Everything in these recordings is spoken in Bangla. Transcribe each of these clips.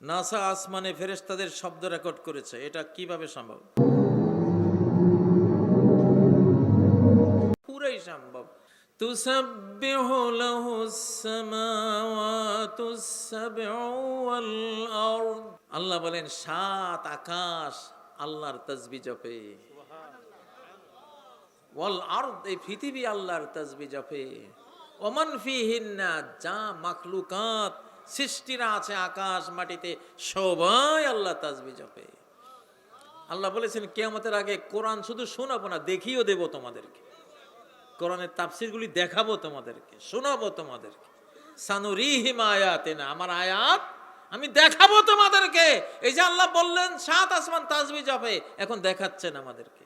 নাসা আসমানে ফেরেশতাদের শব্দ রেকর্ড করেছে এটা কিভাবে সম্ভব পুরাই সম্ভব تسبح له السماوات السبع والأرض আল্লাহ বলেন সাত আকাশ আল্লাহর তসবি জপে ওয়াল আরদ এই পৃথিবী আল্লাহর তসবি জপে ওমান ফিহিন্না যা মাখলুকাত সৃষ্টিরা আছে আকাশ মাটিতে, সবাই আল্লাহ তাজবি জপে। আল্লাহ বলেছেন, কেয়ামতের আগে কোরআন শুধু শোনাবো না দেখিও দেব তোমাদেরকে। কোরআনের তাফসিরগুলি দেখাবো তোমাদেরকে, শোনাবো তোমাদেরকে। সানুরিহিম আয়াতে না আমার আয়াত আমি দেখাবো তোমাদেরকে। এই যে আল্লাহ বললেন, সাত আসমান তাজবি জপে, এখন দেখাচ্ছেন আমাদেরকে।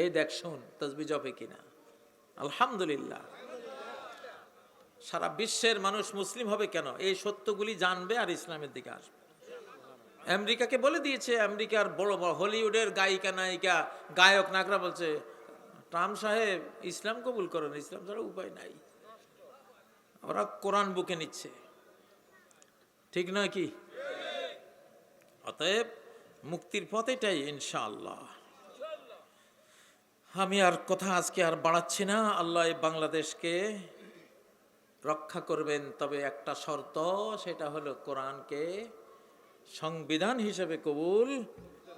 এই দেখ শোন তসবি জপে কিনা। আলহামদুলিল্লাহ। সারা বিশ্বের মানুষ মুসলিম হবে কেন? এই সত্যগুলি জানবে আর ইসলামের দিকে আসবে। আমেরিকাকে বলে দিয়েছে, আমেরিকার বড় বড় হলিউডের গায়িকা, নায়িকা, গায়ক নাগরা বলছে, ট্রাম্প সাহেব, ইসলাম কবুল করেন, ইসলাম ছাড়া উপায় নাই। ওরা কোরআন বুকে নিচ্ছে। ঠিক নয় কি? অতএব মুক্তির পথ এটাই, ইনশাআল্লাহ। আমি আর কথা আজকে আর বাড়াচ্ছি না। আল্লাহ বাংলাদেশকে রক্ষা করবেন, তবে একটা শর্ত, সেটা হলো কোরআনকে সংবিধান হিসেবে কবুল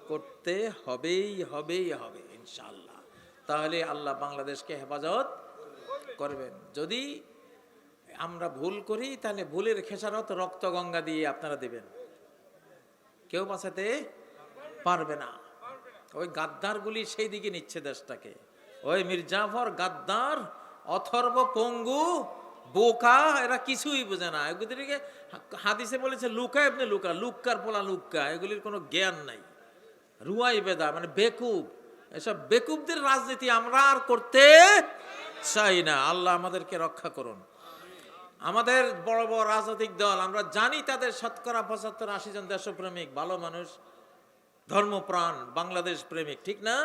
করতে হবেই হবেই, হবে ইনশাল্লাহ তাহলে আল্লাহ বাংলাদেশকে হেফাজত করবেন। যদি আমরা ভুল করি, তাহলে ভুলের খেসারত রক্ত গঙ্গা দিয়ে আপনারা দেবেন। কেউ বাঁচাতে পারবে না। ওই গাদ্দারগুলি সেই দিকে নিচ্ছে দেশটাকে। ওই মির্জাফর গাদ্দার, অথর্ব পঙ্গু বোকা এরা কিছুই বোঝে না। এগুলিকে হাদিসে বলেছে লুকা এমনি লুকা, লুক্কার পোলা লুক্কা, এগুলির কোনো জ্ঞান নাই। রুয়াই বেদা মানে বেকুব। এসব বেকুবদের রাজনীতি আমরা আর করতে চাই না। আল্লাহ আমাদেরকে রক্ষা করুন। আমাদের বড় বড় রাজনৈতিক দল, আমরা জানি তাদের শতকরা পঁচাত্তর আশি জন দেশপ্রেমিক, ভালো মানুষ, ধর্মপ্রাণ, বাংলাদেশ প্রেমিক, ঠিক না?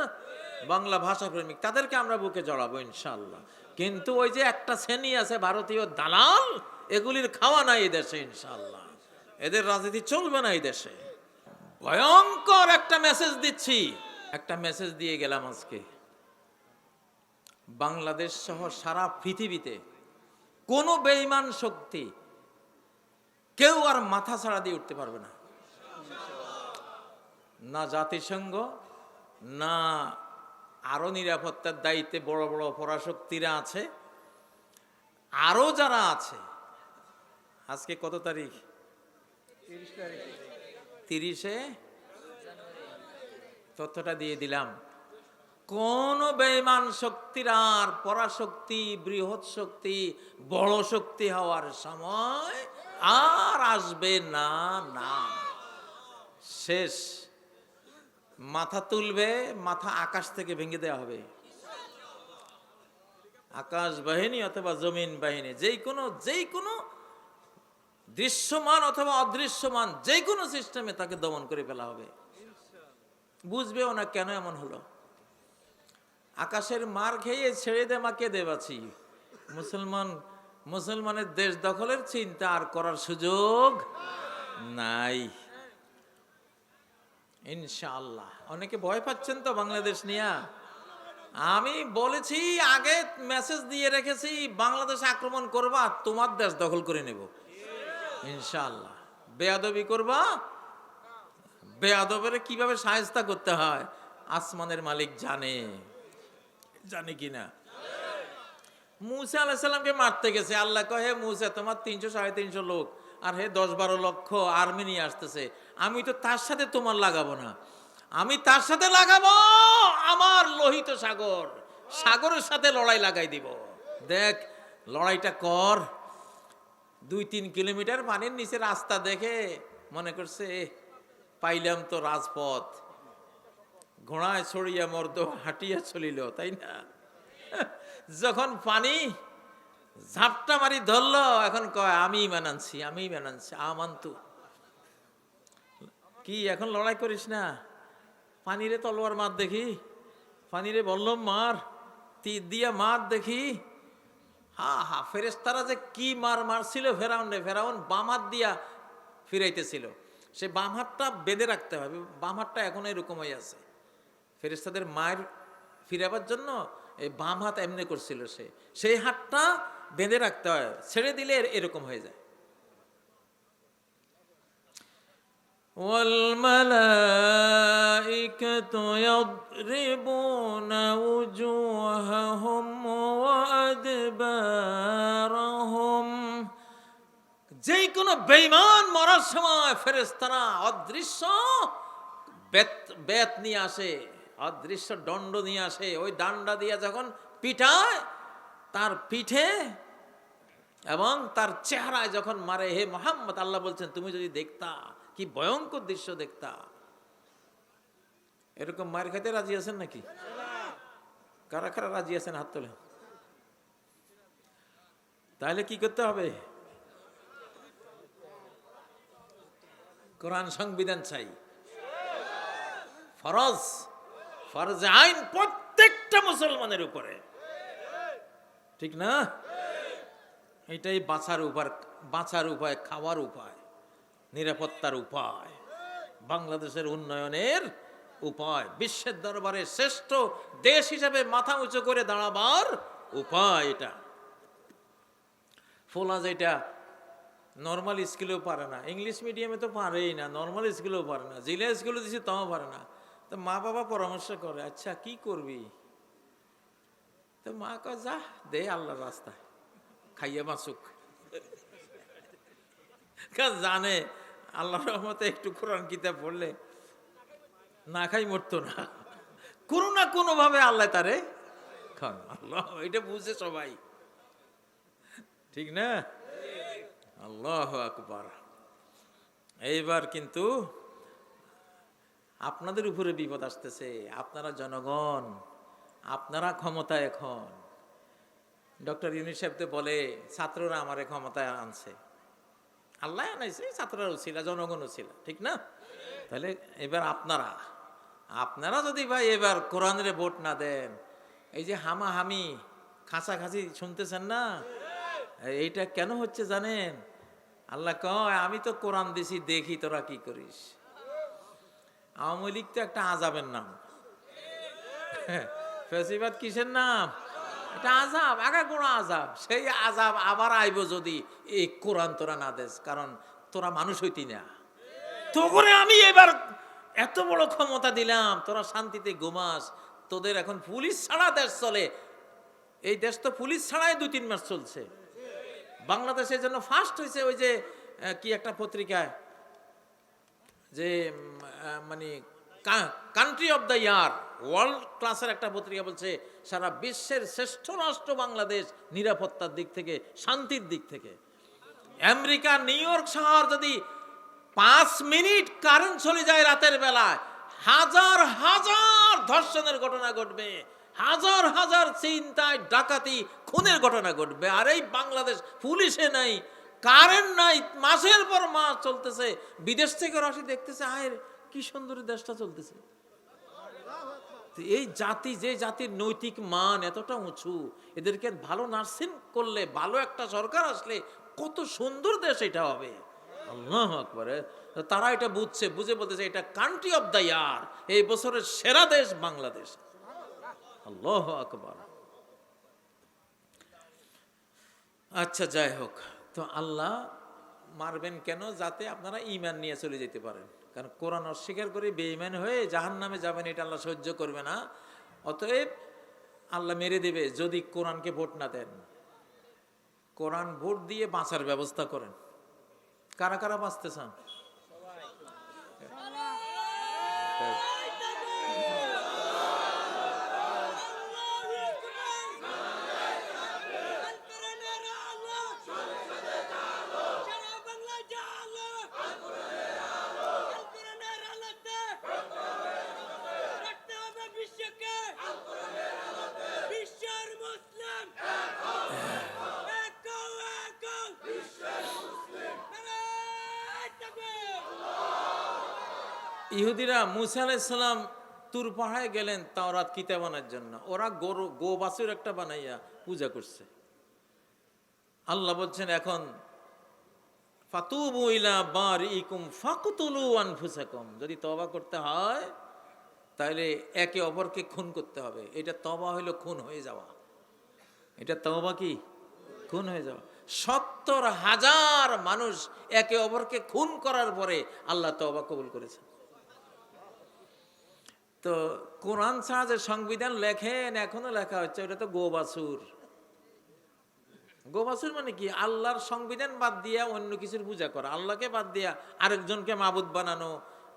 বাংলা ভাষা প্রেমিক, তাদেরকে আমরা বুকে জড়াবো ইনশাল্লাহ কিন্তু ওই যে একটা শ্রেণি আছে ভারতীয় দালাল, এগুলির খাওয়া নাই দেশে ইনশাল্লাহ এদের রাজনীতি চলবে না এই দেশে। ভয়ঙ্কর একটা মেসেজ দিচ্ছি। একটা মেসেজ দিয়ে গেলাম আজকে। বাংলাদেশ সহ সারা পৃথিবীতে কোনো বেইমান শক্তি কেউ আর মাথা ছাড়া দিয়ে উঠতে পারবে না। না জাতিসংঘ, না আরও নিরাপত্তার দায়িত্বে বড় বড় পরাশক্তিরা আছে আরও যারা আছে আজকে কত তারিখ? তিরিশে তথ্যটা দিয়ে দিলাম। কোন বেইমান শক্তির আর পরাশক্তি বৃহৎ শক্তি বড় শক্তি হওয়ার সময় আর আসবে না না। শেষ। মাথা তুলবে, মাথা আকাশ থেকে ভেঙে দেওয়া হবে। আকাশ বাহিনী অথবা জমিন বাহিনী যেই কোনো যেই কোনো দৃশ্যমান অথবা অদৃশ্যমান যে কোনো সিস্টেমে তাকে দমন করে ফেলা হবে। বুঝবেও না কেন এমন হলো। আকাশের মার খেয়ে ছেড়ে দে মা মাকে দেবাছি মুসলমান, মুসলমানের দেশ দখলের চিন্তা আর করার সুযোগ নাই। ইনশাআল্লাহ। অনেকে ভয় পাচ্ছেন তো বাংলাদেশ নিয়ে। আমি বলেছি, আগে মেসেজ দিয়ে রেখেছি, বাংলাদেশ আক্রমণ করবা, তোমার দেশ দখল করে নেব। ইনশাআল্লাহ। বেয়াদবি করবা, বেয়াদবের কীভাবে সাহেস্তা করতে হয়, আসমানের মালিক জানে। জানে কি মুসা আলাহিসাল্লামকে মারতে গেছে। আল্লাহ কহে মুসা, তোমার তিনশো, সাড়ে তিনশো লোক, আর হে দশ বারো লক্ষ আর্মি নিয়ে আসতেছে। আমি তো তার সাথে তোমার লাগাবো না। আমি তার সাথে লাগাবো আমার লোহিত সাগর। সাগরের সাথে লড়াই লাগাই দিব। দেখ, লড়াইটা কর। দুই, তিন কিলোমিটার পানির নিচে রাস্তা দেখে মনে করছে পাইলাম তো রাজপথ। ঘোড়ায় ছড়িয়া মর্দ হাঁটিয়া চলিল, তাই না? যখন পানি ঝাপটা মারি ধরলো, এখন কয়, আমি মানানছি আমি মানানছি আমান্তু। কি, এখন লড়াই করিস না? পানিরে তলোয়ার মার দেখি, পানিরে বললাম মার তীর দিয়া মার দেখি। হা হা ফেরেস্তারা যে কি মার মারছিল, ফেরাউন রে, ফেরাউন বামাত দিয়া ফিরাইতেছিল। সে বাম হাতটা বেঁধে রাখতে হবে, বাম হাতটা এখন এরকম হয়ে আছে। ফেরেস্তাদের মায়ের ফিরাবার জন্য এই বাম হাত এমনি করছিল সে সেই হাতটা বেঁধে রাখতে হয় ছেড়ে দিলে এর- এরকম হয়ে যায় والملائكة يضربون وجوههم وأدبارهم যে কোনো বেইমান মরার সময় ফেরেস্তারা অদৃশ্য বেত বেত নিয়ে আসে অদৃশ্য দণ্ড নিয়ে আসে। ওই ডান্ডা দিয়ে যখন পিঠায় তার পিঠে এবং তার চেহারায় যখন মারে, হে মোহাম্মদ, আল্লাহ বলছেন, তুমি যদি দেখতা, কি ভয়ঙ্কর দৃশ্য দেখতা। এরকম মার খাইতে রাজি আছেন নাকি? কারা কারা রাজি আছেন হাত তোলে তাহলে কি করতে হবে? কোরআন সংবিধান চাই। ফরজ। ফরজ আইন প্রত্যেকটা মুসলমানের উপরে। ঠিক না? এটাই বাঁচার উপায় বাঁচার উপায়, খাওয়ার উপায়, নিরাপত্তার উপায়। বাংলাদেশের উন্নয়নের উপায়, বিশ্বের দরবারে শ্রেষ্ঠ দেশ হিসাবে মাথা উঁচু করে দাঁড়াবার উপায় এটা। ফোলা যেটা নর্মাল স্কুলেও পারে না ইংলিশ মিডিয়ামে তো পারেই না নর্মাল স্কুলেও পারে না, জিলা স্কুলে দিছি তাও পারে না। তো মা বাবা পরামর্শ করে আচ্ছা কি করবি? তো মা কয়, যা, দে আল্লাহর রাস্তায় খাইয়ে কারণ জানে আল্লাহ রহমতে একটু কোরআন কিতাব পড়লে না খাই মরতো না। কোনো না কোনো ভাবে আল্লাহ তারে খান। আল্লাহ, এটা বুঝে সবাই। ঠিক না? আল্লাহ আকবার। এইবার কিন্তু আপনাদের উপরে বিপদ আসতেছে, আপনারা জনগণ, আপনারা ক্ষমতা এখন। ডক্টর ইউনিসেফ তো বলে, ছাত্ররা আমারে ক্ষমতায় আনছে। আল্লাহ আনাইছে, ছাত্ররাও ছিল, জনগণও ছিল, ঠিক না? তাহলে এবার আপনারা আপনারা যদি ভাই এবার কোরআনের ভোট না দেন, এই যে হামাহামি, খাঁচাখাঁচি শুনতেছেন না? এইটা কেন হচ্ছে জানেন? আল্লাহ কয়, আমি তো কোরআন দিছি, দেখি তোরা কি করিস। আওয়ামী লীগ তো একটা আজাবের নাম। ফেসিবাদ কিসের নাম? এটা আজাব আগা কোনো আজাব সেই আজাব আবার আইব যদি এই কোরআন তোরা না দেস, কারণ তোরা মানুষ হইতি না। তো করে আমি এবার এত বড় ক্ষমতা দিলাম, তোরা শান্তিতে ঘুমাস, তোদের এখন পুলিশ ছাড়া দেশ চলে। এই দেশ তো পুলিশ ছাড়াই দু তিন মাস চলছে। বাংলাদেশের জন্য ফার্স্ট হয়েছে ওই যে কি একটা পত্রিকায়? যে মানে country of the year world ক্লাসের একটা পত্রিকা বলছে, সারা বিশ্বের শ্রেষ্ঠ রাষ্ট্র বাংলাদেশ নিরাপত্তার দিক থেকে, শান্তির দিক থেকে। আমেরিকা, নিউ ইয়র্ক শহর যদি পাঁচ মিনিট কারেন্ট চলে যায় রাতের বেলায়, হাজার হাজার ধর্ষণের ঘটনা ঘটবে, হাজার হাজার চিন্তায় ডাকাতি, খুনের ঘটনা ঘটবে, আর এই বাংলাদেশ পুলিশে নাই কারেন্ট নাই, মাসের পর মাস চলতেছে। বিদেশ থেকে রাশি দেখতেছে, আয়ের কি সুন্দর দেশটা চলতেছে। এই জাতি, যে জাতির নৈতিক মান এতটা উঁচু, এদেরকে ভালো নার্সিং করলে, ভালো একটা সরকার আসলে কত সুন্দর দেশ এটা হবে। আল্লাহ আকবর। তারা এটা বুঝছে, বুঝে বলতেছে, এটা কান্ট্রি অফ দ্য ইয়ার এই বছরের সেরা দেশ বাংলাদেশ। আল্লাহ আকবর। আচ্ছা যাই হোক। তো আল্লাহ মারবেন কেন? যাতে আপনারা ইমান নিয়ে চলে যেতে পারেন। কারণ কোরআন অস্বীকার করে বেঈমান হয়ে জাহান নামে যাবেন, এটা আল্লাহ সহ্য করবে না। অতএব আল্লাহ মেরে দেবে যদি কোরআনকে ভোট না দেন। কোরআন ভোট দিয়ে বাঁচার ব্যবস্থা করেন। কারা কারা বাঁচতে চান বিশ্বের মুসলিম একো একো নারায় তাকবীর ইহুদিরা মুসা আলাইসাল্লাম তুর পাহাড়ে গেলেন তাওরাত কিতাবানের জন্য। ওরা গরু গো বাছুর একটা বানাইয়া পূজা করছে। আল্লাহ বলছেন, এখন ফাতুবু ইলা বারিকুম ফাকতুলু আনফুসাকুম। যদি তওবা করতে হয়, তাহলে একে অপরকে খুন করতে হবে। এটা তবা হইল খুন হয়ে যাওয়া। এটা তওবা কি? খুন হয়ে যাওয়া। সত্তর হাজার মানুষ একে অপরকে খুন করার পরে আল্লাহ তবা কবুল করেছে তো কোরআন ছাড়া যে সংবিধান লেখেন, এখনও লেখা হচ্ছে, ওটা তো গোবাসুর। গোবাসুর মানে কি? আল্লাহর সংবিধান বাদ দিয়া অন্য কিছুর পূজা করা। আল্লাহকে বাদ দিয়া আরেকজনকে মাবুদ বানানো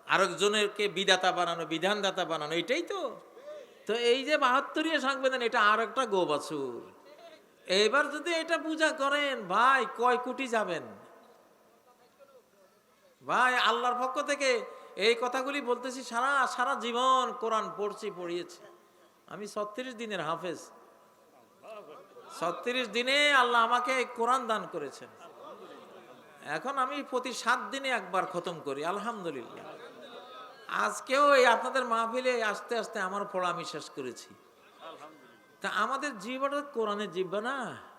আরেকজনেরকে বিদাতা বানানো, বিধানদাতা বানানো, এটাই তো। তো এই যে বাহাত্তরীয় সংবিধান, এটা আর একটা গোবাসুর। এইবার যদি এটা পূজা করেন, ভাই, কয় কোটি যাবেন? ভাই, আল্লাহর পক্ষ থেকে এই কথাগুলি বলতেছি, সারা সারা জীবন কোরআন পড়ছি, পড়িয়েছি। আমি ছত্রিশ দিনের হাফেজ। ছত্রিশ দিনে আল্লাহ আমাকে কোরআন দান করেছেন। এখন আমি প্রতি সাত দিনে একবার খতম করি, আলহামদুলিল্লাহ। আজকেও এই আপনাদের মাহফিলে আস্তে আস্তে আমার পড়া আমি শেষ করেছি। তা আমাদের জীবনটা কোরআনের জিব্বা না।